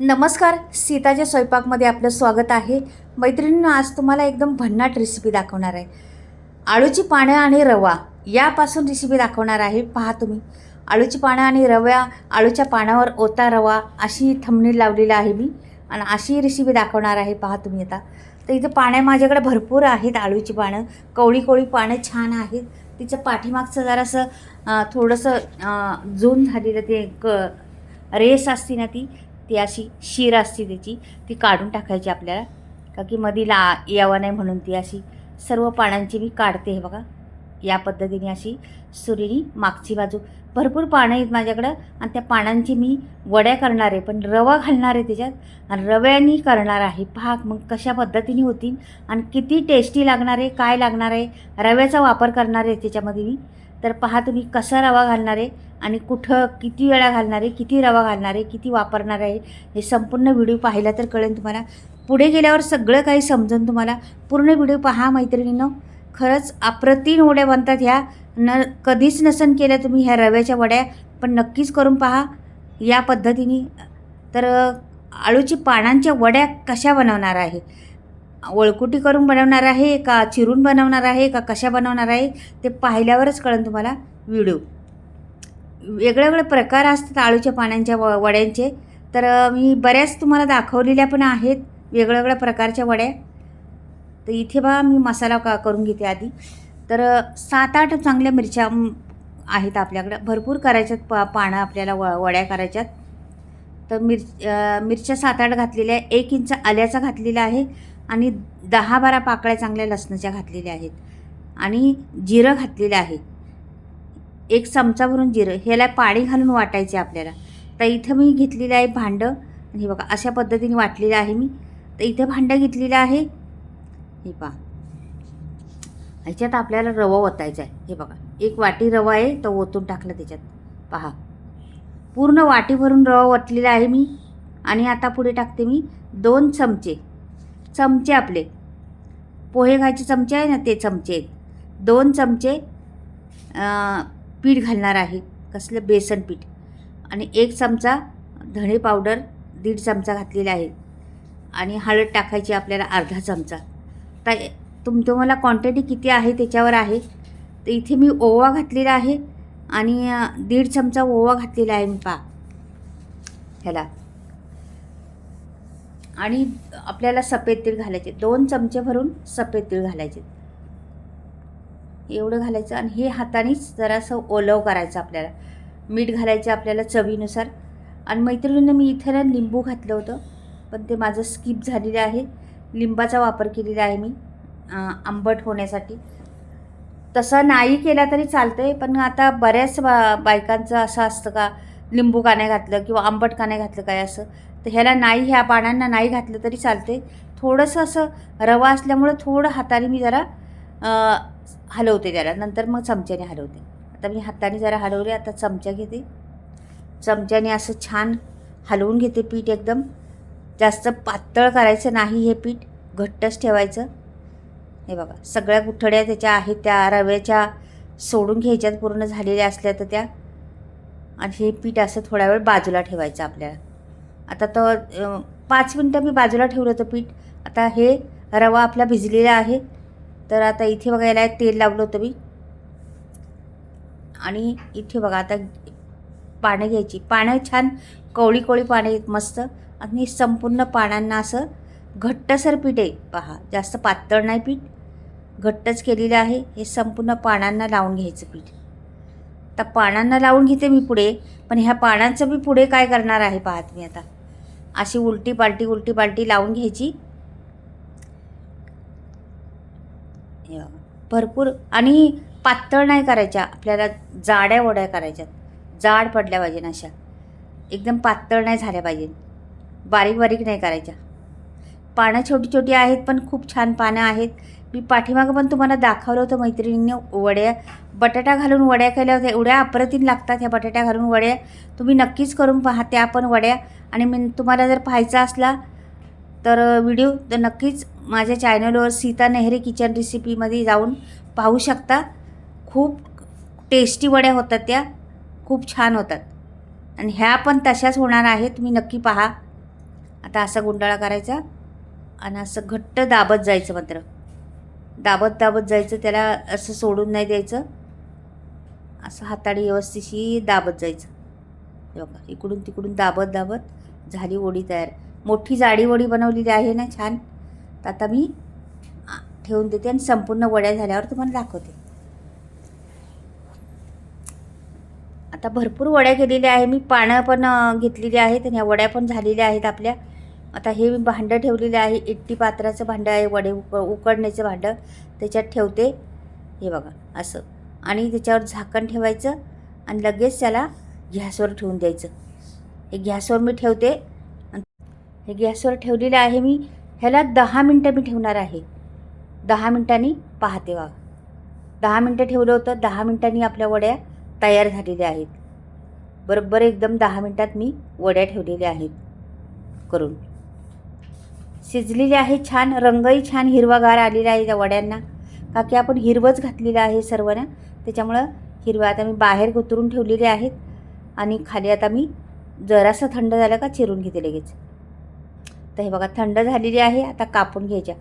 नमस्कार सीताच्या स्वयंपाकमध्ये आपलं स्वागत आहे. मैत्रिणींनो आज तुम्हाला एकदम भन्नाट रेसिपी दाखवणार आहे. आळूची पानं आणि रवा यापासून रेसिपी दाखवणार आहे. पहा तुम्ही. आळूची पानं आणि रव्या आळूच्या पानावर ओता रवा अशी थंबणी लावलेली आहे मी. आणि अशी रेसिपी दाखवणार आहे पहा तुम्ही आता. तर इथं पाण्या माझ्याकडे भरपूर आहेत आळूची पानं. कवळी कवळी पानं छान आहेत. तिचं पाठीमागचं जरासं थोडंसं जून झालेलं ते क रेस असते ना ती ती अशी शीर असते त्याची ती काढून टाकायची आपल्याला. का की मधी ला यावं नाही म्हणून ती अशी सर्व पानांची मी काढते हे बघा. या पद्धतीने अशी सुरीनी मागची बाजू. भरपूर पानं आहेत माझ्याकडं आणि त्या पानांची मी वड्या करणार आहे पण रवा घालणार आहे त्याच्यात. आणि रव्यानी करणार आहे. पहा मग कशा पद्धतीने होतील आणि किती टेस्टी लागणार आहे काय लागणार आहे रव्याचा वापर करणार आहे त्याच्यामध्ये मी. तर पहा तुम्ही कसा रवा घालणार आहे. आणि कुठं किती वेळा घालणार आहे किती रवा घालणार आहे किती वापरणार आहे हे संपूर्ण व्हिडिओ पाहिला तर कळेल तुम्हाला. पुढे गेल्यावर सगळं काही समजून तुम्हाला. पूर्ण व्हिडिओ पहा मैत्रिणीनं. खरंच अप्रतिम वड्या बनतात ह्या. न कधीच नसन केल्या तुम्ही ह्या रव्याच्या वड्या पण नक्कीच करून पहा. या पद्धतीने तर आळूची पानांच्या वड्या कशा बनवणार आहे? वळकुटी करून बनवणार आहे का चिरून बनवणार आहे का कशा बनवणार आहे ते पाहिल्यावरच कळेल तुम्हाला व्हिडिओ. वेगळे वेगळे प्रकार असतात आळूच्या पानांच्या व वड्यांचे. तर मी बऱ्याच तुम्हाला दाखवलेल्या पण आहेत वेगळ्या वेगळ्या प्रकारच्या वड्या. तर इथे बघा मी मसाला का करून घेते आधी. तर सात आठ चांगल्या मिरच्या आहेत आपल्याकडं. भरपूर करायच्यात पा पानं आपल्याला व वड्या करायच्यात. तर मिर मिरच्या सात आठ घातलेल्या आहे एक इंच आल्याचा घातलेला आहे आणि दहा बारा पाकळ्या चांगल्या लसणाच्या घातलेल्या आहेत. आणि जिरं घातलेलं आहे. एक चमचा भरून जिरं. ह्याला पाणी घालून वाटायचे आपल्याला. तर इथं मी घेतलेलं आहे भांडं. आणि हे बघा अशा पद्धतीने वाटलेलं आहे मी. तर इथं भांडं घेतलेलं आहे. हे पहा. ह्याच्यात आपल्याला रवा ओतायचा आहे. हे बघा एक वाटी रवा आहे तो ओतून टाकला त्याच्यात. पहा. पूर्ण वाटी भरून रवा ओतलेला आहे मी. आणि आता पुढे टाकते मी दोन चमचे. चमचे आपले. पोहे घायचे चमचे आहे ना ते चमचे आहेत. दोन चमचे पीठ घालणार आहे. कसलं? बेसन पीठ. आणि एक चमचा धणे पावडर दीड चमचा घातलेला आहे. आणि हळद टाकायची आपल्याला अर्धा चमचा. तर तुम तुम्हाला क्वांटिटी किती आहे त्याच्यावर आहे. तर इथे मी ओवा घातलेला आहे आणि दीड चमचा ओवा घातलेला आहे मी पा. ह्याला. आणि आपल्याला सफेद तीळ घालायचे. दोन चमचे भरून सफेद तीळ घालायचे. एवढं घालायचं आणि हे हातानेच जरासं ओलव करायचं आपल्याला. मीठ घालायचं आपल्याला चवीनुसार. आणि मैत्रिणीनं मी इथे ना लिंबू घातलं होतं पण ते माझं स्किप झालेलं आहे. लिंबाचा वापर केलेला आहे मी आंबट होण्यासाठी. तसं नाही केला तरी चालतं आहे पण आता बऱ्याच बा बायकांचं असं असतं का लिंबू काने घातलं किंवा आंबट का नाही घातलं काय असं तर ह्याला नाही ह्या पानांना नाही घातलं तरी चालते थोडंसं असं रवा असल्यामुळं थोडं हाताने मी जरा हलवते त्याला. नंतर मग चमच्याने हलवते. आता मी हाताने जरा हलवले आता चमचा घेते. चमच्याने असं छान हलवून घेते पीठ एकदम. जास्त पातळ करायचं नाही हे पीठ घट्टच ठेवायचं. हे बघा सगळ्या गुठड्या त्याच्या आहेत त्या रव्याच्या सोडून घ्यायच्यात पूर्ण झालेल्या असल्या तर त्या. आणि हे पीठ असं थोडा वेळ बाजूला ठेवायचं आपल्याला. आता तो पाच मिनटं मी बाजूला ठेवलं होतं पीठ. आता हे रवा आपला भिजलेला आहे. तर आता इथे बघा याला तेल लावलं होतं मी. आणि इथे बघा आता पानं घ्यायची. पानं छान कवळी कवळी पानं आहेत मस्त. आणि संपूर्ण पानांना असं घट्टसर पीठ आहे. पहा जास्त पातळ नाही पीठ. घट्टच केलेलं आहे. हे संपूर्ण पानांना लावून घ्यायचं पीठ. आता पानांना लावून घेते मी पुढे पण ह्या पानांचं मी पुढे काय करणार आहे पाहत मी आता. अशी उलटी पालटी उलटी पालटी लावून घ्यायची हे बघा. भरपूर आणि पातळ नाही करायच्या. आपल्याला जाड्या वड्या करायच्या जाड पडल्या पाहिजे अशा. एकदम पातळ नाही झाल्या पाहिजे. बारीक बारीक नाही करायच्या. पानं छोटी छोटी आहेत पण खूप छान पानं आहेत. मी पाठीमागं पण तुम्हाला दाखवलं होतं मैत्रिणींनी वड्या. बटाटा घालून वड्या केल्या होत्या. एवढ्या अप्रतिम लागतात ह्या बटाट्या घालून वड्या. तुम्ही नक्कीच करून पहा त्या पण वड्या. आणि मी तुम्हाला जर पाहायचा असला तर व्हिडिओ तर नक्कीच माझ्या चॅनलवर सीता नेहरे किचन रेसिपीमध्ये जाऊन पाहू शकता. खूप टेस्टी वड्या होतात त्या. खूप छान होतात. आणि ह्या पण तशाच होणार आहेत. तुम्ही नक्की पहा. आता असा गुंडाळा करायचा आणि असं घट्ट दाबत जायचं मात्र. दाबत दाबत जायचं. त्याला असं सोडून नाही द्यायचं. असं हाताळी व्यवस्थितशी दाबत जायचं. बघा इकडून तिकडून दाबत दाबत झाली ओढी तयार. मोठी जाडीवडी बनवलेली आहे ना छान. तर आता मी ठेवून देते आणि संपूर्ण वड्या झाल्यावर तुम्हाला दाखवते. आता भरपूर वड्या केलेल्या आहे. मी पानं पण घेतलेली आहेत आणि ह्या वड्या पण झालेल्या आहेत आपल्या. आता हे मी भांडं ठेवलेलं आहे. इट्टी पात्राचं भांडं आहे वडे उक उकडण्याचं भांडं. त्याच्यात ठेवते. हे बघा असं. आणि त्याच्यावर झाकण ठेवायचं आणि लगेच त्याला गॅसवर ठेवून द्यायचं. हे गॅसवर मी ठेवते. हे गॅसवर ठेवलेलं आहे मी. ह्याला दहा मिनटं मी ठेवणार आहे. दहा मिनटांनी पाहते वा दहा मिनटं ठेवलं होतं. दहा मिनटांनी आपल्या वड्या तयार झालेल्या आहेत. बरोबर एकदम दहा मिनटात मी वड्या ठेवलेल्या आहेत. करून. शिजलेली आहे छान. रंगही छान हिरवागार आलेला आहे त्या वड्यांना. का की आपण हिरवंच घातलेलं आहे सर्व ना त्याच्यामुळं हिरवा आता मी बाहेर उतरून ठेवलेले आहेत. आणि खाली आता मी जरासं थंड झालं का चिरून घेते लगेच. तर हे बघा थंड झालेली आहे आता कापून घ्यायच्या.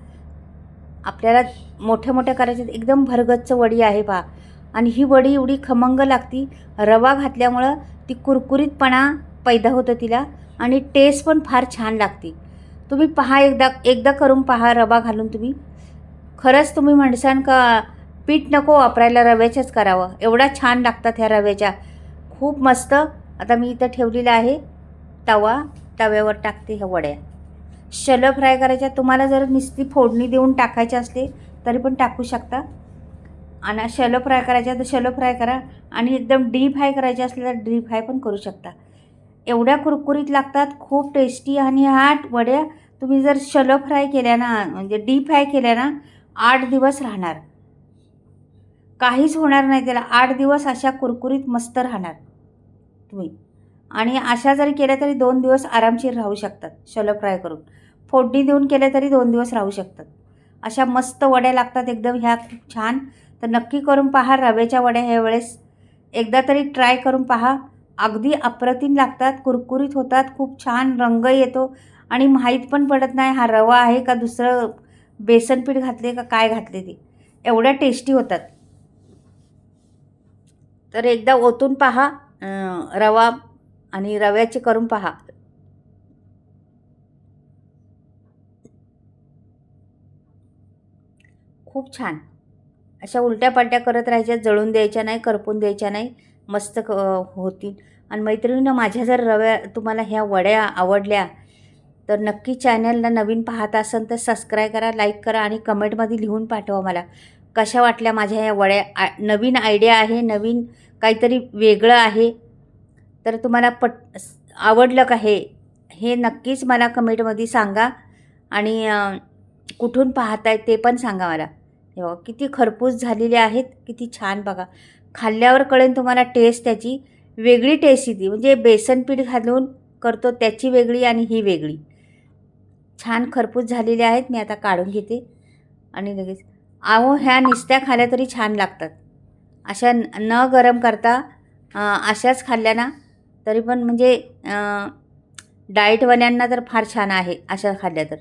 आपल्याला मोठ्या मोठ्या करायच्या एकदम भरगच्च वडी आहे पहा. आणि ही वडी एवढी खमंग लागती रवा घातल्यामुळं ती कुरकुरीतपणा पैदा होतं तिला आणि टेस्ट पण फार छान लागते. तुम्ही पहा एकदा एकदा करून पहा रवा घालून तुम्ही. खरंच तुम्ही म्हणसान का पीठ नको वापरायला रव्याच्याच करावं. एवढा छान लागतात ह्या रव्याच्या. खूप मस्त. आता मी इथं ठेवलेलं आहे तवा. तव्यावर टाकते ह्या वड्या. शलं फ्राय करायच्या. तुम्हाला जर नुसती फोडणी देऊन टाकायची असली तरी पण टाकू शकता. आणि शल फ्राय करायच्या तर शल फ्राय करा. आणि एकदम डीप फ्राय करायचे असले तर डीप फ्राय पण करू शकता. एवढ्या कुरकुरीत लागतात. खूप टेस्टी आणि हाट वड्या. तुम्ही जर शल फ्राय केल्या ना म्हणजे डीप फ्राय केल्या ना आठ दिवस राहणार. काहीच होणार नाही त्याला. आठ दिवस अशा कुरकुरीत मस्त राहणार तुम्ही. आणि अशा जरी केल्या तरी दोन दिवस आरामशीर राहू शकतात शलो फ्राय करून. फोडणी देऊन केल्या तरी दोन दिवस राहू शकतात. अशा मस्त वड्या लागतात एकदम ह्या खूप छान. तर नक्की करून पहा रव्याच्या वड्या ह्या वेळेस. एकदा तरी ट्राय करून पहा. अगदी अप्रतिम लागतात कुरकुरीत होतात खूप छान रंग येतो. आणि माहीत पण पडत नाही हा रवा आहे का दुसरं बेसन पीठ घातले का काय घातले ते. एवढ्या टेस्टी होतात. तर एकदा ओतून पहा. रवा आणि रव्याचे करून पहा. खूप छान. अशा उलट्या पालट्या करत राहायच्या जळून द्यायच्या नाही करपून द्यायच्या नाही मस्त क होतील. आणि मैत्रिणीनं माझ्या जर रव्या तुम्हाला ह्या वड्या आवडल्या तर नक्की चॅनलला नवीन पाहत असाल तर सबस्क्राईब करा लाईक करा आणि कमेंटमध्ये लिहून पाठवा मला. कशा वाटल्या माझ्या ह्या वड्या? आ नवीन आयडिया आहे नवीन काहीतरी वेगळं आहे? तर तुम्हाला पट आवडलं का हे? हे नक्कीच मला कमेंटमध्ये सांगा आणि कुठून पाहताय ते पण सांगा मला. हे बघा किती खरपूस झालेले आहेत किती छान बघा. खाल्ल्यावर कळेल तुम्हाला टेस्ट त्याची. वेगळी टेस्ट येते. म्हणजे बेसन पीठ घालून करतो त्याची वेगळी आणि ही वेगळी. छान खरपूस झालेले आहेत. मी आता काढून घेते. आणि लगेच. आहो ह्या निस्त्या खाल्या तरी छान लागतात. अशा न गरम करता अशाच खाल्ल्या ना तरी पण म्हणजे डाएटवाल्यांना तर फार छान आहे अशा खाल्ल्या तर.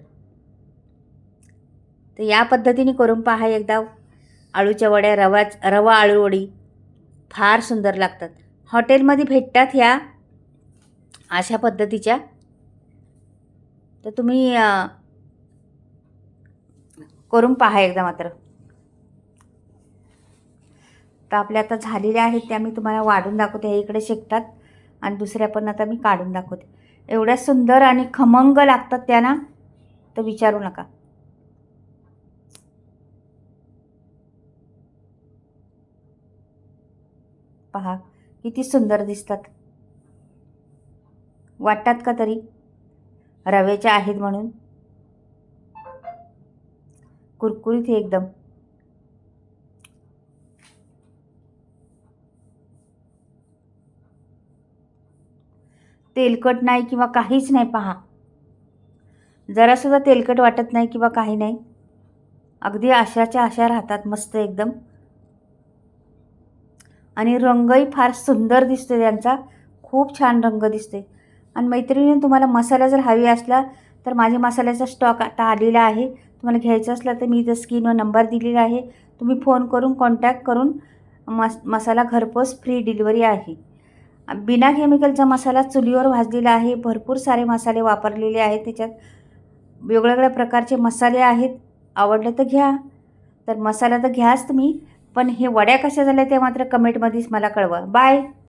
तर या पद्धतीने करून पहा एकदा. आळूच्या वड्या रवाच रवा आळू वडी फार सुंदर लागतात. हॉटेलमध्ये भेटतात ह्या अशा पद्धतीच्या. तर तुम्ही करून पहा एकदा मात्र. तर आपल्या आता झालेल्या आहेत त्या मी तुम्हाला वाढून दाखवते. हे इकडे शिकतात. आणि दुसऱ्या पण आता मी काढून दाखवते. एवढ्या सुंदर आणि खमंग लागतात त्या ना तर विचारू नका. पहा किती सुंदर दिसतात. वाटतात का तरी? रव्याच्या आहेत म्हणून. कुरकुरीत हे एकदम. तेलकट नाही किंवा काहीच नाही पहा. जरासुद्धा तेलकट वाटत नाही किंवा काही नाही. अगदी आशाच्या आशा राहतात मस्त एकदम. आणि रंगही फार सुंदर दिसतो त्यांचा. खूप छान रंग दिसते आणि मैत्रिणी तुम्हाला मसाला जर हवी असला तर माझ्या मसाल्याचा स्टॉक आता आलेला आहे. तुम्हाला घ्यायचं असला तर मी इथं स्क्रीनवर नंबर दिलेला आहे. तुम्ही फोन करून कॉन्टॅक्ट करून मस मसाला घरपोच फ्री डिलिव्हरी आहे. बिना केमिकलचा मसाला चुलीवर भाजलेला आहे. भरपूर सारे मसाले वापरलेले आहेत. त्याच्यात वेगवेगळ्या प्रकारचे मसाले आहेत. आवडलं तर घ्या. तर मसाला तर घ्याच तुम्ही. पण हे वड्या कशा झाल्या ते मात्र कमेंटमध्येच मला कळवा. बाय